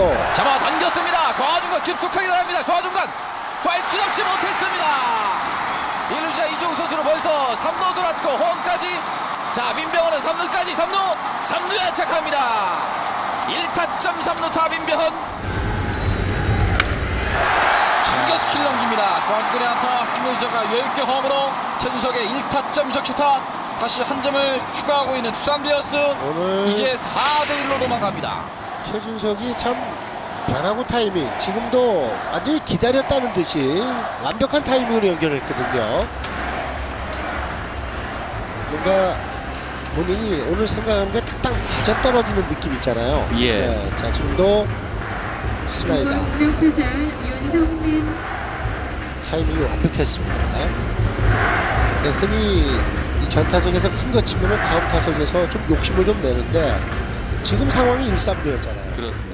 어. 잡아 당겼습니다. 좌중간 깊숙하게 들어갑니다. 좌중간 좌익수 잡지 못했습니다. 1루자 이종 선수는 벌써 3루 돌았고 홈까지 자 민병헌은 3루까지 3루 3루에 착합니다. 1타점 3루타 민병헌 중견수 킬 넘깁니다. 중앙근의 안타 3루자가 10개 홈으로 천석의 1타점 적시타 다시 한 점을 추가하고 있는 두산 베어스 오늘 이제 4대1로 도망갑니다. 최준석이 참 변화구 타이밍 지금도 완전히 기다렸다는 듯이 완벽한 타이밍으로 연결했거든요. 뭔가 본인이 오늘 생각한 게 딱딱 맞아 떨어지는 느낌 있잖아요. 예. 네, 자 지금도 슬라이더 타이밍이 완벽했습니다. 네, 흔히 이 전 타석에서 큰 거 치면 다음 타석에서 좀 욕심을 좀 내는데 지금 상황이 1, 3루였잖아요. 그렇습니다.